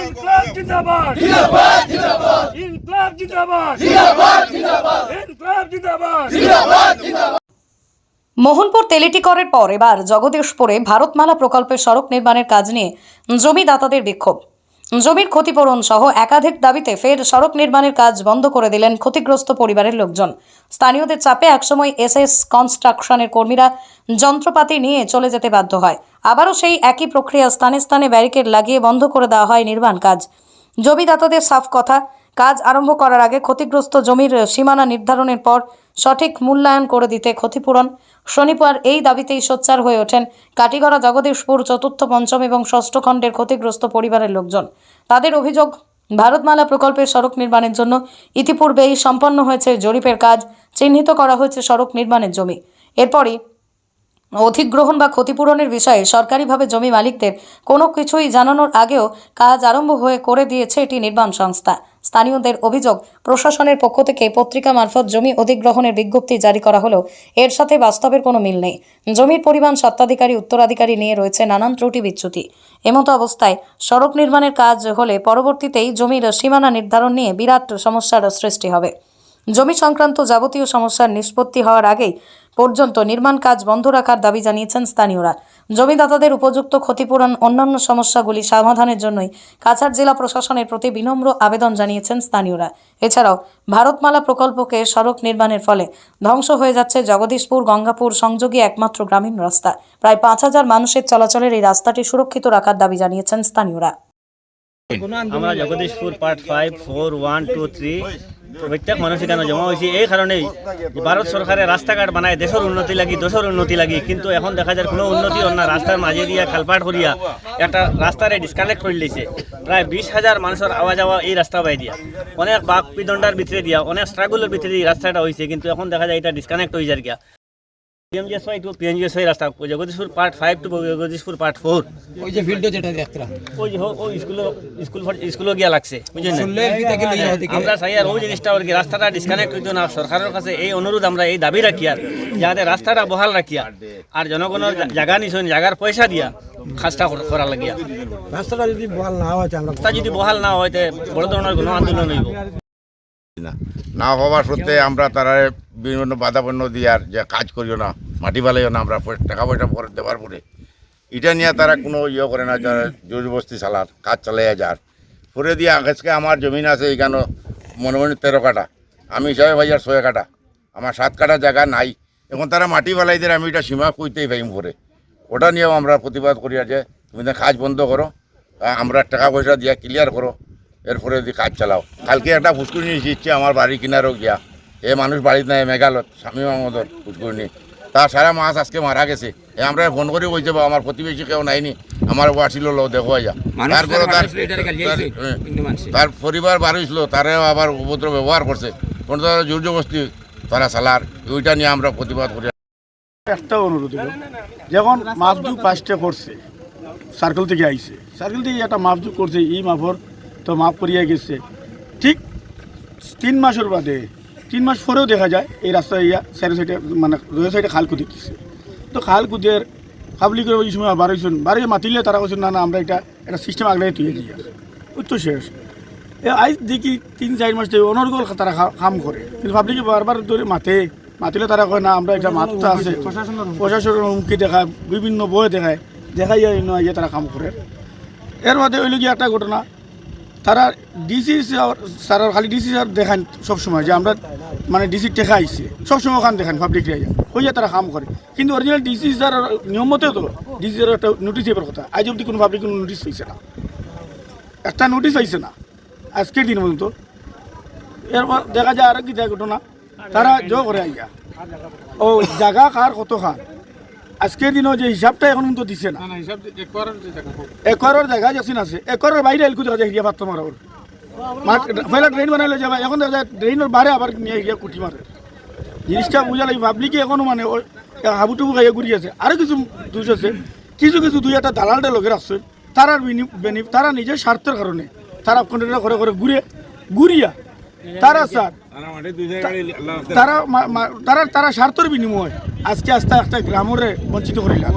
ইনকলাব জিন্দাবাদ। ইনকলাব জিন্দাবাদ। ইনকলাব জিন্দাবাদ। মোহনপুর তেলেটিকরের পর এবার জগদীশপুরে ভারতমালা প্রকল্পের সড়ক নির্মাণের কাজ নিয়ে জমিদাতাদের বিক্ষোভ। জমির ক্ষতিপূরণ সহ একাধিক দাবিতে ফের সড়ক নির্মাণের কাজ বন্ধ করে দিলেন ক্ষতিগ্রস্ত পরিবারের লোকজন। স্থানীয়দের চাপে একসময় এসএস কনস্ট্রাকশনের কর্মীরা যন্ত্রপাতি নিয়ে চলে যেতে বাধ্য হয়। আবারও সেই একই প্রক্রিয়া স্থানে স্থানে ব্যারিকেড লাগিয়ে বন্ধ করে দেওয়া হয় নির্মাণ কাজ। জমিদাতাদের সাফ কথা, কাজ আরম্ভ করার আগে ক্ষতিগ্রস্ত জমির সীমানা নির্ধারণের পর সঠিক মূল্যায়ন করে দিতে ক্ষতিপূরণ। শনিবার এই দাবিতেই সোচ্চার হয়ে ওঠেন কাটিগড়া জগদীশপুর চতুর্থ, পঞ্চম এবং ষষ্ঠ খণ্ডের ক্ষতিগ্রস্ত পরিবারের লোকজন। তাদের অভিযোগ, ভারতমালা প্রকল্পের সড়ক নির্মাণের জন্য ইতিপূর্বেই সম্পন্ন হয়েছে জরিপের কাজ, চিহ্নিত করা হয়েছে সড়ক নির্মাণের জমি। এরপরই অধিগ্রহণ বা ক্ষতিপূরণের বিষয়ে সরকারিভাবে জমি মালিকদের কোনো কিছুই জানানোর আগেও কাজ আরম্ভ হয়ে করে দিয়েছে এটি নির্মাণ সংস্থা। স্থানীয়দের অভিযোগ, প্রশাসনের পক্ষ থেকে পত্রিকা মারফত জমি অধিগ্রহণের বিজ্ঞপ্তি জারি করা হলেও এর সাথে বাস্তবের কোনো মিল নেই। জমির পরিমাণ স্বত্বাধিকারী, উত্তরাধিকারী নিয়ে রয়েছে নানান ত্রুটি বিচ্যুতি এমতো অবস্থায় সড়ক নির্মাণের কাজ হলে পরবর্তীতেই জমির সীমানা নির্ধারণ নিয়ে বিরাট সমস্যার সৃষ্টি হবে। জমি সংক্রান্ত যাবতীয় সমস্যার নিষ্পত্তি হওয়ার আগেই পর্যন্ত নির্মাণ কাজ বন্ধ রাখার দাবি জানিয়েছেন স্থানীয়রা। জমিদাতাদের উপযুক্ত ক্ষতিপূরণ, অন্যান্য সমস্যাগুলি সমাধানের জন্যই কাছাড় জেলা প্রশাসনের প্রতি বিনম্র আবেদন জানিয়েছেন স্থানীয়রা। এছাড়াও ভারতমালা প্রকল্পকে সড়ক নির্মাণের ফলে ধ্বংস হয়ে যাচ্ছে জগদীশপুর গঙ্গাপুর সংযোগী একমাত্র গ্রামীণ রাস্তা। প্রায় পাঁচ হাজার মানুষের চলাচলের এই রাস্তাটি সুরক্ষিত রাখার দাবি জানিয়েছেন স্থানীয়রা। আমরা Jagadishpur part five four one two three প্রত্যেক মানুষ এখানে জমা হয়েছে এই কারণেই ভারত সরকারে রাস্তাঘাট বানায় দেশের উন্নতি লাগি দেশের উন্নতি লাগি, কিন্তু এখন দেখা যায় কোনো উন্নতি না রাস্তার মাঝে দিয়া খালপাট করিয়া একটা রাস্তারে ডিসকানেক্ট করে লিছে। প্রায় বিশ হাজার মানুষের আওয়া যাওয়া এই রাস্তা বাই দিয়া। অনেক বাক পিদণ্ডার ভিতরে দিয়া, অনেক স্ট্রাগলের ভিতরে এই রাস্তাটা হয়েছে কিন্তু এখন দেখা যায় এটা ডিসকানেক্ট হয়ে যায় গিয়া পিএমজিএসওয়াই টু পিএনজিএসওয়াই রাস্তা Jagadishpur part five to Jagadishpur part four ওই যে ফিল্ড যেটা ওই যে ওই স্কুল স্কুল স্কুলও গিয়া লাগছে বুঝলেন আমরা চাই আর ওই জিনিসটা আর কি রাস্তাটা ডিসকানেক্ট হইতো না। সরকারের কাছে এই অনুরোধ আমরা এই দাবি রাখি আর যাতে রাস্তাটা বহাল রাখিয়া আর। জনগণের জায়গা নিছেন জায়গার পয়সা দিয়া কাজটা কর- লাগিয়া। রাস্তাটা যদি বহাল না হয় আমরা রাস্তা যদি বহাল না হয় তে বড় ধরনের কোনো আন্দোলন হইব। না না হওয়ার সত্ত্বে আমরা তারা বিভিন্ন বাধাপন্ন দিয়ার যে কাজ করিও না। মাটি বালাইও না, আমরা টাকা পয়সা পরে দেওয়ার পরে। এটা নিয়ে তারা কোনো ইয়ে করে না, যারা জোর বস্তি চালার কাজ চালাইয়া যার পরে দিয়ে আজকে আমার জমিন আছে এখানে মনে মনে তেরো কাটা আমি হিসাবে ভাইয়ার ছয় কাটা আমার সাত কাটা জায়গা নাই। এখন তারা মাটি বালাই দিয়ে আমি এটা সীমা কইতেই পাইম পরে। ওটা নিয়েও আমরা প্রতিবাদ করি যে, তুমি তো কাজ বন্ধ করো। আমরা টাকা পয়সা দিয়া ক্লিয়ার করো। এরপরে যদি কাজ চালাও। কালকে একটা ফুসকুনি ইচ্ছে আমার বাড়ি কিনারও গিয়া। এ মানুষ বাড়িতে নাই, মেঘালয়, স্বামী মামদর ফুসকুনি তা সারা মাছ আজকে মারা গেছে। আমরা ফোন করে বলছে বা আমার প্রতিবেশী কেউ নাইনি। আমার ও আসিল লো দেখো আইয়া তারপরে তার তার- হ্যাঁ, পরিবার বার হয়েছিল তারাও আবার উপদ্রব ব্যবহার করছে। কোনো তারা জোর জবস্তি তারা চালার ওইটা নিয়ে আমরা প্রতিবাদ করি। একটা অনুরোধ হলো যখন মাপজু পাঁচটা করছে সার্কেল থেকে আইছে সার্কেল থেকে একটা মাপজু করছে এই মাপর তো মাপ করিয়া গেছে। ঠিক তিন মাসের বাদে তিন মাস পরেও দেখা যায় এই রাস্তা ইয়া সাইডে সাইডে মানে দুই সাইডে খাল কুদি দিচ্ছে তো খাল কুদের কাবলি করে ওই সময় বারোইছেন বারোই মাতিলে তারা বলছেন না না আমরা এটা একটা সিস্টেম আগলাই তুই দিয়ে ওই তো শেষ। এ আজ দেখি তিন চার মাস থেকে অনর্গল তারা কাম করে। কিন্তু পাবলিকে বারবার ধরে মাতে। মাতিলে তারা কয় না আমরা এটা মাত্রা আছে। প্রশাসনের হুমকি দেখায় বিভিন্ন বই দেখায়। দেখাই যে তারা কাম করে। এর বাদে ওই গিয়ে একটা ঘটনা। তারা ডিসি স্যার খালি ডিসি স্যার দেখান সবসময় যে আমরা মানে ডিসি টেকা আইছে সবসময় ওখান দেখান পাবলিক রেজা ওই যে তারা কাম করে। কিন্তু অরিজিনাল ডিসি স্যার নিয়ম মতে তো ডিসি স্যার একটা নোটিশ দেবার কথা। আজ অব্দি কোনো পাবলিক কোনো নোটিশ পাইছে না। একটা নোটিশ পাইছে না। আজকের দিন পর্যন্ত। এরপর দেখা যায় আর কি দেয় ঘটনা। তারা জো করে আইয়া। ও জায়গা কার কত খান আজকের দিনও যে হিসাবটা এখন কিন্তু দিছে না। একরের জায়গা যখন আছে। একরের বাইরে এলকু দেখা যায় হিরিয়া পাত্র মারা ওর পয়লা ড্রেন বানাইলে যাবে। এখন দেখা যায় ড্রেনের বাইরে আবার নিয়ে হিরিয়া কুটি মারে জিনিসটা বুঝা লাগে পাবলিকে এখনও মানে হাবুটুবু খাইয়ে ঘুরি আছে। আরও কিছু দুষ আছে। কিছু কিছু দুই একটা দালালটা লোকের আসছে তারা বেনিফ তারা নিজের স্বার্থের কারণে তারা কন্ট্রাক্টর করে করে ঘুরে ঘুরিয়া তারা স্যার তারা তারা তারা স্বার্থের বিনিময়। আজকে আস্তে আস্তে গ্রামরে বঞ্চিত করিলা